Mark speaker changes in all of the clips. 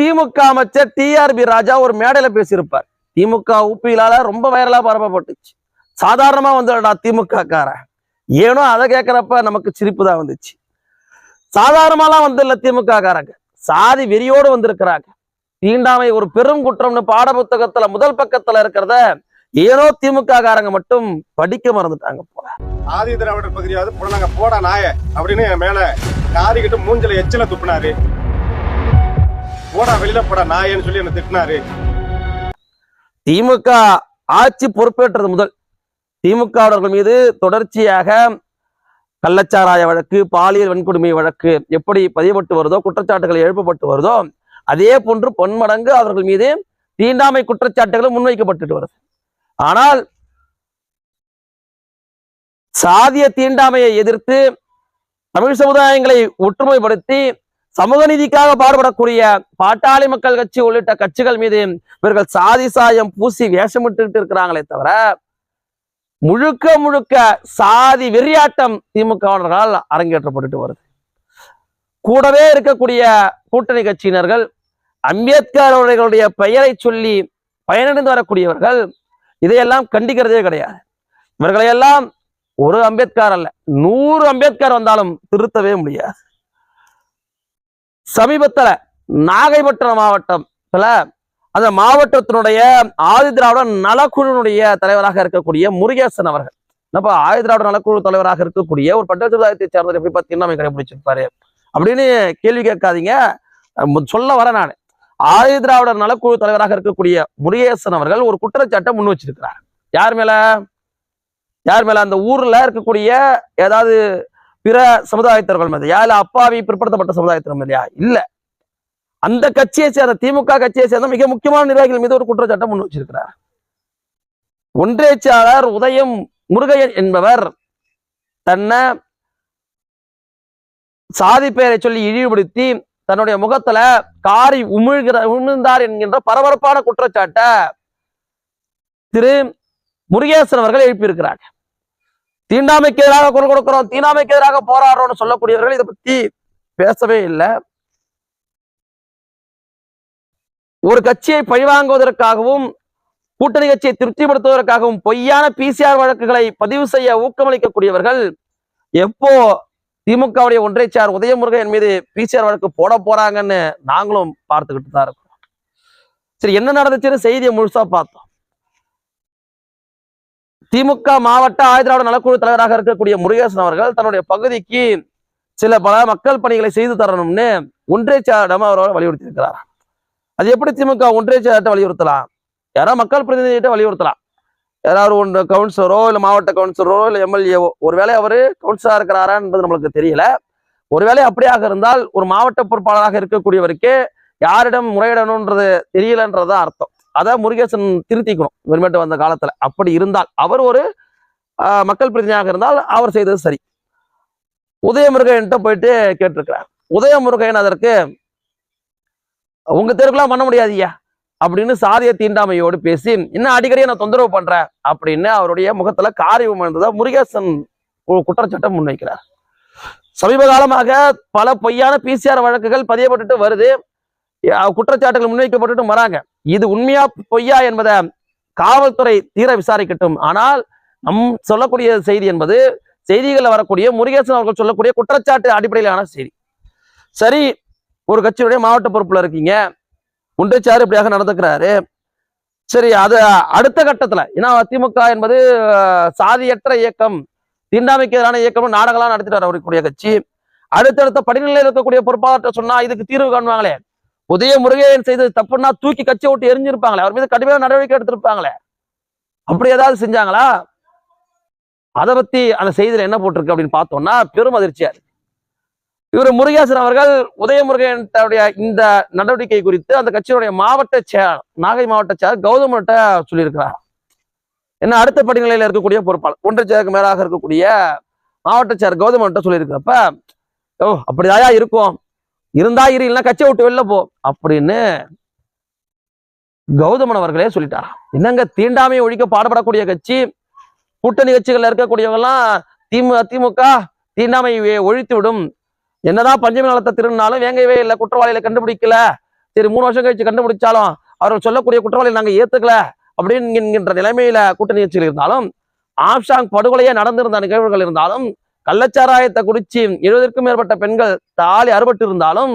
Speaker 1: திமுக அமைச்சர் டிஆர்பி ராஜா ஒரு மேடையில பேசியிருப்பார். திமுக ஊப்பியிலால ரொம்ப வைரலா பரப்பப்பட்டுச்சு. சாதாரணமா வந்துடா திமுக காரன் ஏனோ அதை கேட்கிறப்ப நமக்கு சிரிப்பு தான் வந்துச்சு. சாதாரணமாலாம் வந்துடல திமுக காரங்க சாதி வெறியோடு வந்திருக்கிறாங்க. தீண்டாமை ஒரு பெரும் குற்றம்னு பாட புத்தகத்துல முதல் பக்கத்துல இருக்கிறத ஏனோ திமுக காரங்க மட்டும் படிக்க மறந்துட்டாங்க போல.
Speaker 2: ஆதி திராவிடர் பகுதியாவது புடனாங்க போட நாய அப்படின்னு என் மேல காரிக்கிட்டு மூஞ்சில எச்சில துப்புனாரு. போடா வெளியில போடா நாயன்னு சொல்லி என்ன திட்டினாரு.
Speaker 1: திமுக ஆட்சி பொறுப்பேற்றது முதல். திமுகவர்கள் மீது தொடர்ச்சியாக கள்ளச்சாராய வழக்கு பாலியல் வன்கொடுமை வழக்கு எப்படி பதியப்பட்டு வருதோ குற்றச்சாட்டுகள் எழுப்பப்பட்டு வருதோ அதே போன்று பொன்மடங்கு அவர்கள் மீது தீண்டாமை குற்றச்சாட்டுகளும் முன்வைக்கப்பட்டு வருது. ஆனால் சாதிய தீண்டாமையை எதிர்த்து தமிழ் சமுதாயங்களை ஒற்றுமைப்படுத்தி சமூக நீதிக்காக பாடுபடக்கூடிய பாட்டாளி மக்கள் கட்சி உள்ளிட்ட கட்சிகள் மீது இவர்கள் சாதி சாயம் பூசி வேஷமிட்டு இருக்கிறாங்களே தவிர முழுக்க முழுக்க சாதி வெறியாட்டம் திமுகவினரால் அரங்கேற்றப்பட்டு வருது. கூடவே இருக்கக்கூடிய கூட்டணி கட்சியினர்கள் அம்பேத்கர் அவர்களுடைய பெயரை சொல்லி பயனடைந்து வரக்கூடியவர்கள் இதையெல்லாம் கண்டிக்கிறதே கிடையாது. இவர்களையெல்லாம் ஒரு அம்பேத்கர் அல்ல நூறு அம்பேத்கர் வந்தாலும் திருத்தவே முடியாது. சமீபத்துல நாகைப்பட்டினம் மாவட்டத்துல அந்த மாவட்டத்தினுடைய ஆதி திராவிட நலக்குழுனுடைய தலைவராக இருக்கக்கூடிய முருகேசன் அவர்கள். என்னப்பா ஆதி திராவிட நலக்குழு தலைவராக இருக்கக்கூடிய ஒரு பட்டத்து சமுதாயத்தை சேர்ந்தவர் எப்படி பார்த்தீங்கன்னா கடைபிடிச்சிருப்பாரு. அப்படின்னு கேள்வி கேட்காதீங்க. சொல்ல வர நான். ஆதி திராவிட நலக்குழு தலைவராக இருக்கக்கூடிய முருகேசன் அவர்கள் ஒரு குற்றச்சாட்டை முன் வச்சிருக்கிறார். யார் மேல? யார் மேல? அந்த ஊர்ல இருக்கக்கூடிய ஏதாவது பிற சமுதாயத்தர்கள் மீது இல்ல அப்பாவி பிற்படுத்தப்பட்ட சமுதாயத்தினர் மீதையா இல்ல. அந்த கட்சியை சேர்ந்த திமுக கட்சியை சேர்ந்த மிக முக்கியமான நிர்வாகிகள் மீது ஒரு குற்றச்சாட்டம் முன் வச்சிருக்கிறார். ஒன்றியச்சாளர் உதயம் முருகையன் என்பவர் தன்னை சாதி பெயரை சொல்லி இழிவுபடுத்தி தன்னுடைய முகத்துல காரி உமிழ்கிற உமிழ்ந்தார் என்கின்ற பரபரப்பான குற்றச்சாட்டை திரு முருகேசன் அவர்கள் எழுப்பியிருக்கிறார்கள் தீண்டாமைக்கு எதிராக குரல் கொடுக்கிறோம் தீண்டாமைக்கு எதிராக போராடுறோம்னு சொல்லக்கூடியவர்கள் இதை பத்தி பேசவே இல்லை. ஒரு கட்சியை பழிவாங்குவதற்காகவும் கூட்டணி கட்சியை திருப்திப்படுத்துவதற்காகவும் பொய்யான பிசிஆர் வழக்குகளை பதிவு செய்ய ஊக்கமளிக்கக்கூடியவர்கள் எப்போ திமுகவுடைய ஒன்றைச்சார் உதயமுருகன் மீது பிசிஆர் வழக்கு போட போறாங்கன்னு நாங்களும் பார்த்துக்கிட்டு தான் இருக்கோம் சரி என்ன நடந்துச்சுன்னு செய்தியை முழுசா பார்த்தோம். திமுக மாவட்ட ஆயுதிராவிட நலக்குழு தலைவராக இருக்கக்கூடிய முருகேசன் அவர்கள் தன்னுடைய பகுதிக்கு சில பல மக்கள் பணிகளை செய்து தரணும்னு ஒன்றியச்சாரிடம் அவர் வலியுறுத்தியிருக்கிறார். அது எப்படி திமுக ஒன்றியச்சார்ட்ட வலியுறுத்தலாம்? யாரோ மக்கள் பிரதிநிதிகிட்ட வலியுறுத்தலாம். யாராவது ஒன்று கவுன்சிலரோ இல்லை மாவட்ட கவுன்சிலரோ இல்லை எம்எல்ஏவோ ஒருவேளை அவர் கவுன்சிலராக இருக்கிறாரா என்பது நம்மளுக்கு தெரியல. ஒருவேளை அப்படியாக இருந்தால் ஒரு மாவட்ட பொறுப்பாளராக இருக்கக்கூடியவருக்கு யாரிடம் முறையிடணுன்றது தெரியலன்றதுதான் அர்த்தம். அதை முருகேசன் திருத்திக்கணும் இவர்மேட்டு வந்த காலத்துல. அப்படி இருந்தால் அவர் ஒரு ஆஹ், மக்கள் பிரதிநிதியாக இருந்தால் அவர் செய்தது சரி. உதயமுருகன்ட்ட போயிட்டு கேட்டிருக்கிறார். உதயமுருகன் அதற்கு உங்க தெருக்குலாம் பண்ண முடியாது ஐயா அப்படின்னு சாதிய தீண்டாமையோடு பேசி இன்னும் அடிக்கடி நான் தொந்தரவு பண்றேன் அப்படின்னு அவருடைய முகத்துல காரியம் இருந்ததா முருகேசன் ஒரு குற்றச்சாட்டை முன்வைக்கிறார். சமீப காலமாக பல பொய்யான பிசிஆர் வழக்குகள் பதியப்பட்டுட்டு வருது. குற்றச்சாட்டுகள் முன்வைக்கப்பட்டுட்டு வராங்க. இது உண்மையா பொய்யா என்பதை காவல்துறை தீர விசாரிக்கட்டும். ஆனால் நம் சொல்லக்கூடிய செய்தி என்பது செய்திகளில் வரக்கூடிய முருகேசன் அவர்கள் சொல்லக்கூடிய குற்றச்சாட்டு அடிப்படையிலான செய்தி. சரி ஒரு கட்சியுடைய மாவட்ட பொறுப்புல இருக்கீங்க. ஒன்றைச்சாறு இப்படியாக நடந்துக்கிறாரு. சரி அது அடுத்த கட்டத்துல ஏன்னா திமுக என்பது சாதியற்ற இயக்கம் தீண்டாமைக்கு எதிரான இயக்கம் நாடகம்லாம் நடத்திட்டு வரக்கூடிய கட்சி. அடுத்தடுத்த படிநிலையில் இருக்கக்கூடிய பொறுப்பாளர்கிட்ட சொன்னா இதுக்கு தீர்வு காணுவாங்களே உதய முருகையன் செய்தது தப்புன்னா தூக்கி கட்சி விட்டு எரிஞ்சிருப்பாங்களே. அவர் மீது கடுமையான நடவடிக்கை எடுத்திருப்பாங்களே. அப்படி ஏதாவது செஞ்சாங்களா? அதை பத்தி அந்த செய்தியில என்ன போட்டிருக்கு அப்படின்னு பார்த்தோம்னா பெரும் அதிர்ச்சியா இருக்கு. இவர் முருகேசன் அவர்கள் உதயமுருகனுடைய இந்த நடவடிக்கை குறித்து அந்த கட்சியினுடைய மாவட்ட செயலாளர் நாகை மாவட்ட செயலர் கௌதமன்ட்ட சொல்லியிருக்கிறார். என்ன அடுத்த படிநிலையில இருக்கக்கூடிய பொறுப்பாளர் ஒன்றை செயலுக்கு மேலாக இருக்கக்கூடிய மாவட்ட செயலர் கௌதமன்ட்ட சொல்லியிருக்கிறப்ப ஓ அப்படிதாயா இருக்கும்? இருந்தா இரு இல்லைன்னா கட்சியை விட்டு வெளில போ அப்படின்னு கௌதமன் அவர்களே சொல்லிட்டாராம். என்னங்க தீண்டாமையை ஒழிக்க பாடுபடக்கூடிய கட்சி கூட்டணி கட்சிகள்ல இருக்கக்கூடியவங்கலாம் திமுக திமுக தீண்டாமையை ஒழித்து விடும் என்னதான் பஞ்சமி நலத்தை திருநாளும் வேங்கவே இல்லை குற்றவாளிகளை கண்டுபிடிக்கல. சரி மூணு வருஷம் கழிச்சு கண்டுபிடிச்சாலும் அவர்கள் சொல்லக்கூடிய குற்றவாளி நாங்க ஏத்துக்கல அப்படின்னு என்கின்ற நிலைமையில கூட்டணி கட்சிகள் இருந்தாலும் ஆப்ஷாங் படுகொலையே நடந்திருந்த நிகழ்வுகள் இருந்தாலும் கள்ளச்சாராயத்தை குடிச்சு எழுபதற்கும் மேற்பட்ட பெண்கள் தாலி அறுபட்டு இருந்தாலும்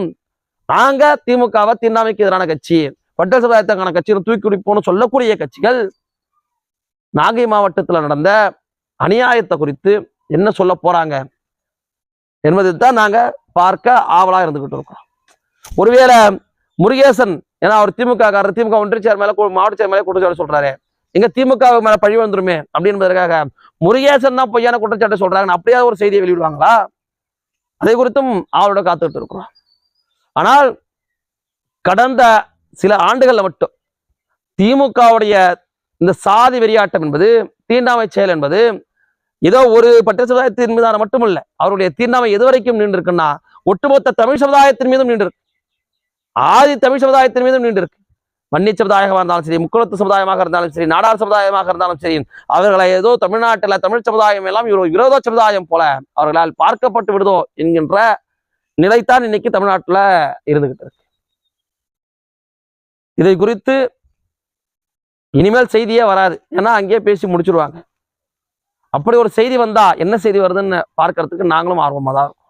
Speaker 1: நாங்க திமுகவை தீண்டாமைக்கு எதிரான கட்சி பட்டல் சமுதாயத்துக்கான கட்சியில் தூக்கி குடிப்போம்னு சொல்லக்கூடிய கட்சிகள் நாகை மாவட்டத்துல நடந்த அநியாயத்தை குறித்து என்ன சொல்ல போறாங்க என்பதை தான் நாங்க பார்க்க ஆவலா இருந்துகிட்டு இருக்கோம். ஒருவேளை முருகேசன் ஏன்னா அவர் திமுக காரர் திமுக ஒன்றிய செயல் மாவட்ட செயல் மேல குற்றச்சாட்டு சொல்றாரு. எங்க திமுக மேல பழி வந்துருமே அப்படின்றதுக்காக முருகேசன் தான் பொய்யான குற்றச்சாட்டு சொல்றாங்க அப்படியே ஒரு செய்தியை வெளியிடுவாங்களா? அதை குறித்தும் அவரோட காத்துக்கிட்டு இருக்கிறோம். ஆனால் கடந்த சில ஆண்டுகள்ல மட்டும் திமுகவுடைய இந்த சாதி வெறியாட்டம் என்பது தீண்டாமை செயல் என்பது ஏதோ ஒரு பட்ட சமுதாயத்தின் மீதான மட்டுமல்ல அவருடைய தீண்டாமை எதுவரைக்கும் நின்று இருக்குன்னா ஒட்டுமொத்த தமிழ் சமுதாயத்தின் மீதும் நின்று இருக்கு ஆதி தமிழ் சமுதாயத்தின் மீதும் நின்று இருக்கு வன்னி சமுதாயமாக இருந்தாலும் சரி முக்குளத்து சமுதாயமாக இருந்தாலும் சரி நாடார் சமுதாயமாக இருந்தாலும் சரி அவர்களை ஏதோ தமிழ்நாட்டில் தமிழ் சமுதாயம் எல்லாம் இவர் விரோத சமுதாயம் போல அவர்களால் பார்க்கப்பட்டு விடுதோ என்கின்ற நிலைத்தான் இன்னைக்கு தமிழ்நாட்டுல இருந்துகிட்டு இருக்கு. இதை குறித்து இனிமேல் செய்தியே வராது. ஏன்னா அங்கேயே பேசி முடிச்சிருவாங்க. அப்படி ஒரு செய்தி வந்தா என்ன செய்தி வருதுன்னு பார்க்கறதுக்கு நாங்களும் ஆர்வமாக தான் இருக்கும்.